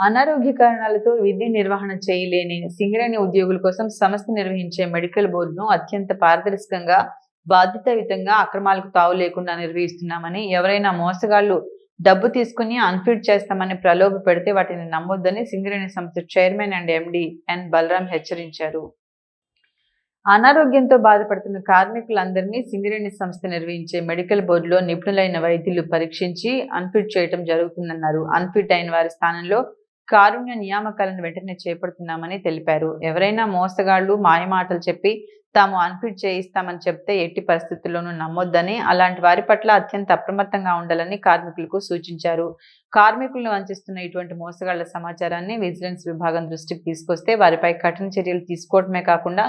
అనారోగ్య కారణాలతో విధి నిర్వహణ చేయలేని సింగరేణి ఉద్యోగుల కోసం సంస్థ నిర్వహించే మెడికల్ బోర్డును అత్యంత పారదర్శకంగా బాధ్యతాయుతంగా అక్రమాలకు తావు లేకుండా నిర్వహిస్తున్నామని ఎవరైనా మోసగాళ్ళు డబ్బు తీసుకుని అన్ఫిట్ చేస్తామని ప్రలోభ పెడితే వాటిని నమ్మొద్దని సింగరేణి సంస్థ chairman and MD N Balaram హెచ్చరించారు. అనారోగ్యంతో బాధపడుతున్న కార్మికులందరినీ సింగరేణి సంస్థ నిర్వహించే మెడికల్ బోర్డులో నిపుణులైన వైద్యులు పరీక్షించి అన్ఫిట్ చేయటం జరుగుతుందన్నారు. అన్ఫిట్ అయిన వారి స్థానంలో కారుణ్య నియామకాలను వెంటనే చేపడుతున్నామని తెలిపారు. ఎవరైనా మోసగాళ్ళు మాయమాటలు చెప్పి తాము అన్ఫిట్ చేయిస్తామని చెప్తే ఎట్టి పరిస్థితుల్లోనూ నమ్మొద్దని అలాంటి వారి పట్ల అత్యంత అప్రమత్తంగా ఉండాలని కార్మికులకు సూచించారు. కార్మికులను వంచిస్తున్న ఇటువంటి మోసగాళ్ళ సమాచారాన్ని విజిలెన్స్ విభాగం దృష్టికి తీసుకొస్తే వారిపై కఠిన చర్యలు తీసుకోవడమే కాకుండా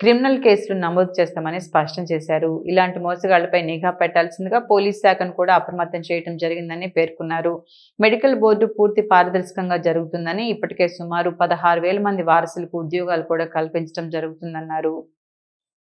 క్రిమినల్ కేసులు నమోదు చేస్తామని స్పష్టం చేశారు. ఇలాంటి మోసగాళ్ళపై నిఘా పెట్టాల్సిందిగా పోలీస్ శాఖను కూడా అప్రమత్తం చేయడం జరిగిందని పేర్కొన్నారు. మెడికల్ బోర్డు పూర్తి పారదర్శకంగా జరుగుతుందని ఇప్పటికే సుమారు పదహారు వేల మంది వారసులకు ఉద్యోగాలు కూడా కల్పించడం జరుగుతుందన్నారు.